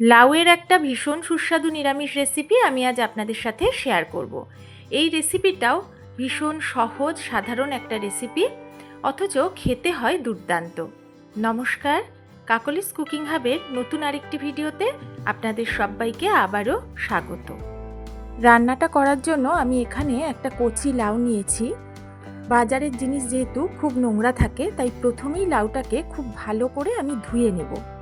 লাউয়ের একটা ভীষণ সুস্বাদু নিরামিষ রেসিপি আমি আজ আপনাদের সাথে শেয়ার করব। এই রেসিপিটাও ভীষণ সহজ, সাধারণ একটা রেসিপি অথচ খেতে হয় দুর্দান্ত। নমস্কার, কাকলিস কুকিং হাবের নতুন আরেকটি ভিডিওতে আপনাদের সবাইকে আবারও স্বাগত। রান্নাটা করার জন্য আমি এখানে একটা কচি লাউ নিয়েছি। বাজারের জিনিস যেহেতু খুব নোংরা থাকে, তাই প্রথমেই লাউটাকে খুব ভালো করে আমি ধুয়ে নেব।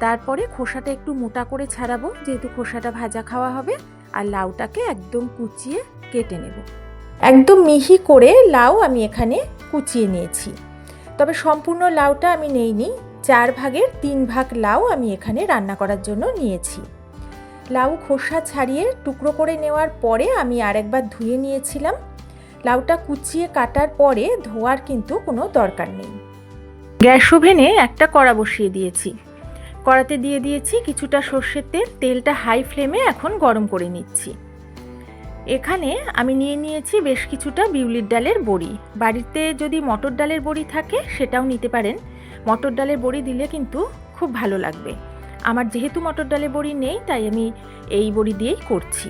তারপরে খোসাটা একটু মোটা করে ছাড়াবো, যেহেতু খোসাটা ভাজা খাওয়া হবে, আর লাউটাকে একদম কুচিয়ে কেটে নেব। একদম মিহি করে লাউ আমি এখানে কুচিয়ে নিয়েছি। তবে সম্পূর্ণ লাউটা আমি নেইনি, চার ভাগের তিন ভাগ লাউ আমি এখানে রান্না করার জন্য নিয়েছি। লাউ খোসা ছাড়িয়ে টুকরো করে নেওয়ার পরে আমি আরেকবার ধুয়ে নিয়েছিলাম। লাউটা কুচিয়ে কাটার পরে ধোয়ার কিন্তু কোনো দরকার নেই। গ্যাস ওভেনে একটা কড়া বসিয়ে দিয়েছি। কড়াতে দিয়ে দিয়েছি কিছুটা সর্ষের তেল। তেলটা হাই ফ্লেমে এখন গরম করে নিচ্ছি। এখানে আমি নিয়ে নিয়েছি বেশ কিছুটা বিউলির ডালের বড়ি। বাড়িতে যদি মটর ডালের বড়ি থাকে, সেটাও নিতে পারেন। মটর ডালের বড়ি দিলে কিন্তু খুব ভালো লাগবে। আমার যেহেতু মটর ডালের বড়ি নেই, তাই আমি এই বড়ি দিয়েই করছি।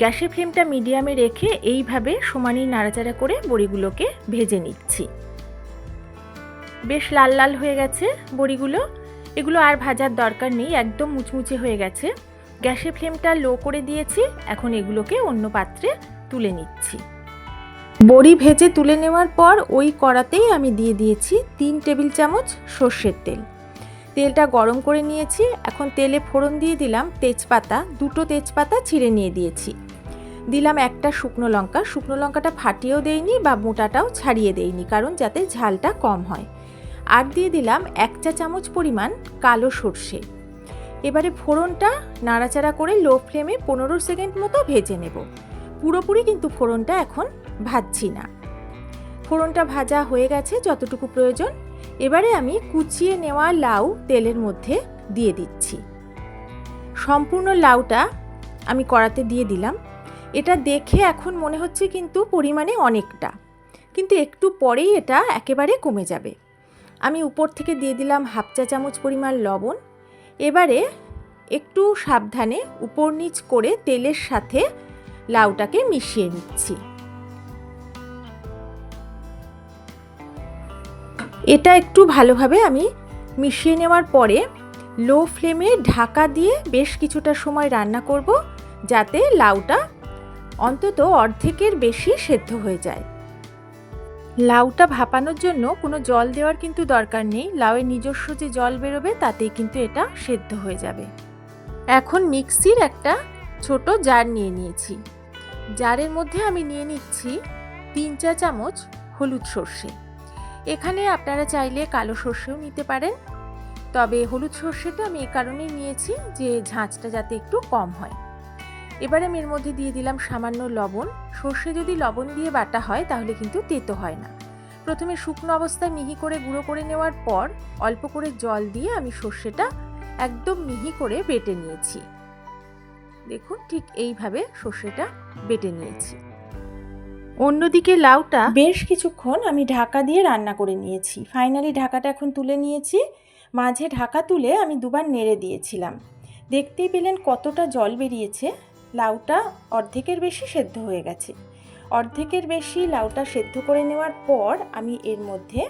গ্যাসের ফ্লেমটা মিডিয়ামে রেখে এইভাবে সমানই নাড়াচাড়া করে বড়িগুলোকে ভেজে নিচ্ছি। বেশ লাল লাল হয়ে গেছে বড়িগুলো। এগুলো আর ভাজার দরকার নেই, একদম মুচমুচে হয়ে গেছে। গ্যাসের ফ্লেমটা লো করে দিয়েছি, এখন এগুলোকে অন্য পাত্রে তুলে নিচ্ছি। বড়ি ভেজে তুলে নেওয়ার পর ওই কড়াতেই আমি দিয়ে দিয়েছি তিন টেবিল চামচ সর্ষের তেল। তেলটা গরম করে নিয়েছি, এখন তেলে ফোড়ন দিয়ে দিলাম তেজপাতা, দুটো তেজপাতা ছিঁড়ে নিয়ে দিয়েছি। দিলাম একটা শুকনো লঙ্কা, শুকনো লঙ্কাটা ফাটিয়েও দেইনি বা মোটাটাও ছাড়িয়ে দেইনি, কারণ যাতে ঝালটা কম হয়। আর দিয়ে দিলাম এক চা চামচ পরিমাণ কালো সর্ষে। এবারে ফোড়নটা নাড়াচাড়া করে লো ফ্লেমে পনেরো সেকেন্ড মতো ভেজে নেব। পুরোপুরি কিন্তু ফোড়নটা এখন ভাজছি না। ফোড়নটা ভাজা হয়ে গেছে যতটুকু প্রয়োজন। এবারে আমি কুচিয়ে নেওয়া লাউ তেলের মধ্যে দিয়ে দিচ্ছি। সম্পূর্ণ লাউটা আমি কড়াতে দিয়ে দিলাম। এটা দেখে এখন মনে হচ্ছে কিন্তু পরিমাণে অনেকটা। কিন্তু একটু পরেই এটা একেবারে কমে যাবে। আমি উপর থেকে দিয়ে দিলাম হাফ চা চামচ পরিমাণ লবণ। এবারে একটু সাবধানে উপর নিচ করে তেলের সাথে লাউটাকে মিশিয়ে নিচ্ছি। এটা একটু ভালোভাবে আমি মিশিয়ে নেওয়ার পরে লো ফ্লেমে ঢাকা দিয়ে বেশ কিছুটা সময় রান্না করব, যাতে লাউটা অন্তত অর্ধেকের বেশি সেদ্ধ হয়ে যায়। লাউটা ভাপানোর জন্য কোনো জল দেওয়ার কিন্তু দরকার নেই। লাউয়ের নিজস্ব যে জল বেরোবে, তাতেই কিন্তু এটা সেদ্ধ হয়ে যাবে। এখন মিক্সির একটা ছোট জার নিয়ে নিয়েছি। জারের মধ্যে আমি নিয়ে নিচ্ছি তিন চা চামচ হলুদ সর্ষে। এখানে আপনারা চাইলে কালো সর্ষেও নিতে পারেন। তবে হলুদ সর্ষেটা আমি এ কারণেই নিয়েছি যে ঝাঁচটা যাতে একটু কম হয়। এবারে আমি এর মধ্যে দিয়ে দিলাম সামান্য লবণ। সর্ষে যদি লবণ দিয়ে বাটা হয় তাহলে কিন্তু তেতো হয় না। প্রথমে শুকনো অবস্থায় মিহি করে গুঁড়ো করে নেওয়ার পর অল্প করে জল দিয়ে আমি সর্ষেটা একদম মিহি করে বেটে নিয়েছি। দেখুন ঠিক এইভাবে সর্ষেটা বেটে নিয়েছি। অন্যদিকে লাউটা বেশ কিছুক্ষণ আমি ঢাকা দিয়ে রান্না করে নিয়েছি। ফাইনালি ঢাকাটা এখন তুলে নিয়েছি। মাঝে ঢাকা তুলে আমি দুবার নেড়ে দিয়েছিলাম। দেখতেই পেলেন কতটা জল বেরিয়েছে। লাউটা অর্ধেকের বেশি সেদ্ধ হয়ে গেছে। অর্ধেকের বেশি লাউটা সেদ্ধ করে নেওয়ার পর আমি এর মধ্যে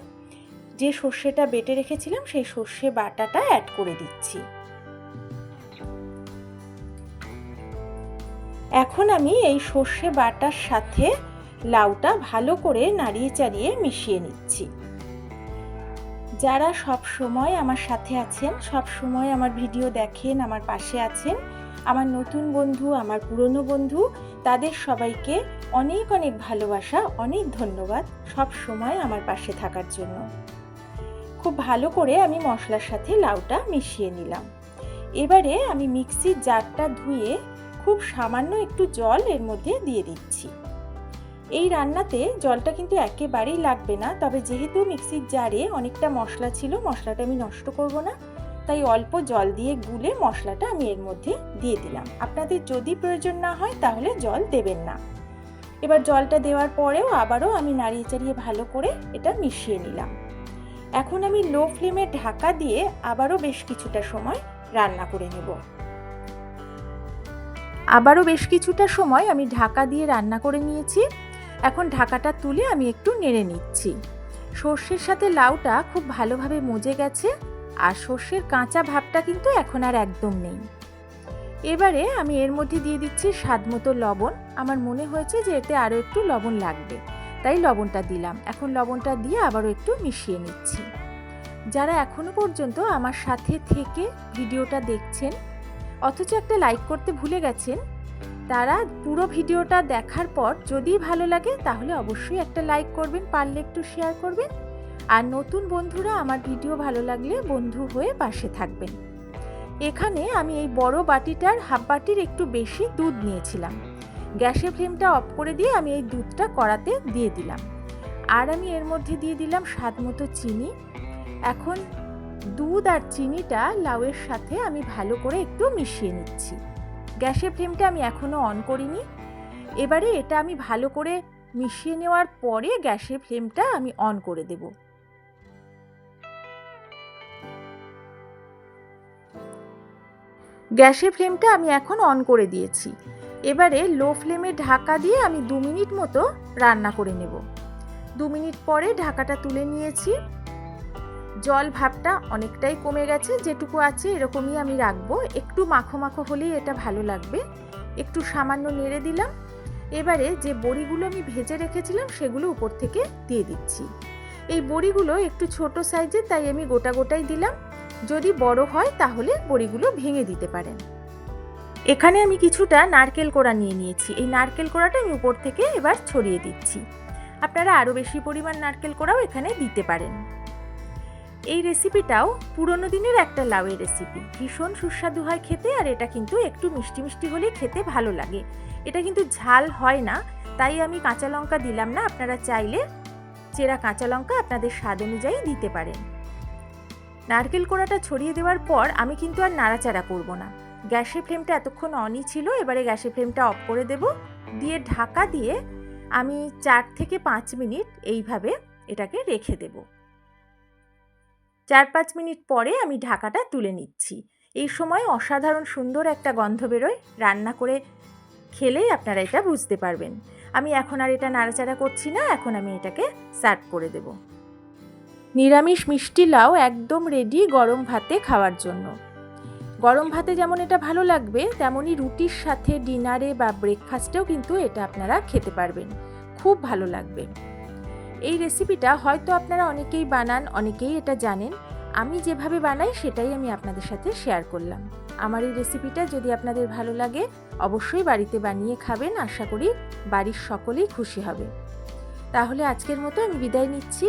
যে সর্ষেটা বেটে রেখেছিলাম, সেই সর্ষে বাটাটা অ্যাড করে দিচ্ছি। এখন আমি এই সর্ষে বাটার সাথে লাউটা ভালো করে নাড়িয়ে চাড়িয়ে মিশিয়ে নিচ্ছি। যারা সব সময় আমার সাথে আছেন সব সময় আমার ভিডিও দেখেন, আমার পাশে আছেন আমার নতুন বন্ধু, আমার পুরনো বন্ধু, তাদের সবাইকে অনেক অনেক ভালোবাসা, অনেক ধন্যবাদ সব সময় আমার পাশে থাকার জন্য। খুব ভালো করে আমি মশলার সাথে লাউটা মিশিয়ে নিলাম। এবারে আমি মিক্সির জারটা ধুয়ে খুব সামান্য একটু জল এর মধ্যে দিয়ে দিচ্ছি। এই রান্নাতে জলটা কিন্তু একেবারেই লাগবে না, তবে যেহেতু মিক্সির জারে অনেকটা মশলা ছিল, মশলাটা আমি নষ্ট করব না। তাই অল্প জল দিয়ে গুলে মশলাটা আমি এর মধ্যে দিয়ে দিলাম। আপনাদের যদি প্রয়োজন না হয় তাহলে জল দেবেন না। এবার জলটা দেওয়ার পরেও আবারও আমি নাড়িয়ে চাড়িয়ে ভালো করে এটা মিশিয়ে নিলাম। এখন আমি লো ফ্লেমে ঢাকা দিয়ে আবারও বেশ কিছুটা সময় রান্না করে নেব। আবারও বেশ কিছুটা সময় আমি ঢাকা দিয়ে রান্না করে নিয়েছি। এখন ঢাকাটা তুলে আমি একটু নেড়ে নিচ্ছি। সর্ষের সাথে লাউটা খুব ভালোভাবে মজে গেছে। আর সর্ষের কাঁচা ভাবটা কিন্তু এখন আর একদম নেই। এবারে আমি এর মধ্যে দিয়ে দিচ্ছি স্বাদ মতো লবণ। আমার মনে হয়েছে যে এতে আরও একটু লবণ লাগবে, তাই লবণটা দিলাম। এখন লবণটা দিয়ে আবারও একটু মিশিয়ে নিচ্ছি। যারা এখনও পর্যন্ত আমার সাথে থেকে ভিডিওটা দেখছেন, অথচ একটা লাইক করতে ভুলে গেছেন, তারা পুরো ভিডিওটা দেখার পর যদি ভালো লাগে তাহলে অবশ্যই একটা লাইক করবেন, পারলে একটু শেয়ার করবেন। আর নতুন বন্ধুরা আমার ভিডিও ভালো লাগলে বন্ধু হয়ে পাশে থাকবেন। এখানে আমি এই বড় বাটিটার হাফ বাটির একটু বেশি দুধ নিয়েছিলাম। গ্যাসের ফ্লেমটা অফ করে দিয়ে আমি এই দুধটা কড়াতে দিয়ে দিলাম। আর আমি এর মধ্যে দিয়ে দিলাম স্বাদ মতো চিনি। এখন দুধ আর চিনিটা লাউয়ের সাথে আমি ভালো করে একটু মিশিয়ে নিচ্ছি। গ্যাসের ফ্লেমটা আমি এখনও অন করিনি। এবারে এটা আমি ভালো করে মিশিয়ে নেওয়ার পরে গ্যাসের ফ্লেমটা আমি অন করে দেব। গ্যাসের ফ্লেমটা আমি এখন অন করে দিয়েছি। এবারে লো ফ্লেমে ঢাকা দিয়ে আমি দু মিনিট মতো রান্না করে নেব। দু মিনিট পরে ঢাকাটা তুলে নিয়েছি। জল ভাবটা অনেকটাই কমে গেছে, যেটুকু আছে এরকমই আমি রাখব। একটু মাখো মাখো হলেই এটা ভালো লাগবে। একটু সামান্য নেড়ে দিলাম। এবারে যে বড়িগুলো আমি ভেজে রেখেছিলাম সেগুলো উপর থেকে দিয়ে দিচ্ছি। এই বড়িগুলো একটু ছোট সাইজের তাই আমি গোটা গোটাই দিলাম। যদি বড় হয় তাহলে বড়িগুলো ভেঙে দিতে পারেন। এখানে আমি কিছুটা নারকেল কোড়া নিয়ে নিয়েছি। এই নারকেল কোড়াটা আমি উপর থেকে এবার ছড়িয়ে দিচ্ছি। আপনারা আরও বেশি পরিমাণ নারকেল কোড়াও এখানে দিতে পারেন। এই রেসিপিটাও পুরনো দিনের একটা লাউয়ের রেসিপি। ভীষণ সুস্বাদু হয় খেতে আর এটা কিন্তু একটু মিষ্টি মিষ্টি হলে খেতে ভালো লাগে। এটা কিন্তু ঝাল হয় না, তাই আমি কাঁচা লঙ্কা দিলাম না। আপনারা চাইলে চেরা কাঁচা লঙ্কা আপনাদের স্বাদ অনুযায়ী দিতে পারেন। নারকেল কোড়াটা ছড়িয়ে দেওয়ার পর আমি কিন্তু আর নাড়াচাড়া করব না। গ্যাসের ফ্লেমটা এতক্ষণ অনই ছিল, এবারে গ্যাসের ফ্লেমটা অফ করে দেব। দিয়ে ঢাকা দিয়ে আমি চার থেকে পাঁচ মিনিট এইভাবে এটাকে রেখে দেবো। চার পাঁচ মিনিট পরে আমি ঢাকাটা তুলে নিচ্ছি। এই সময় অসাধারণ সুন্দর একটা গন্ধ বেরোয়। রান্না করে খেলেই আপনারা এটা বুঝতে পারবেন। আমি এখন আর এটা নাড়াচাড়া করছি না, এখন আমি এটাকে সার্ভ করে দেব। নিরামিষ মিষ্টি লাউ একদম রেডি গরম ভাতে খাওয়ার জন্য। গরম ভাতে যেমন এটা ভালো লাগবে, তেমনই রুটির সাথে ডিনারে বা ব্রেকফাস্টেও কিন্তু এটা আপনারা খেতে পারবেন। খুব ভালো লাগবে। এই রেসিপিটা হয়তো আপনারা অনেকেই বানান, অনেকেই এটা জানেন। আমি যেভাবে বানাই সেটাই আমি আপনাদের সাথে শেয়ার করলাম। আমার এই রেসিপিটা যদি আপনাদের ভালো লাগে, অবশ্যই বাড়িতে বানিয়ে খাবেন, আশা করি বাড়ির সকলেই খুশি হবে। তাহলে আজকের মতো আমি বিদায় নিচ্ছি।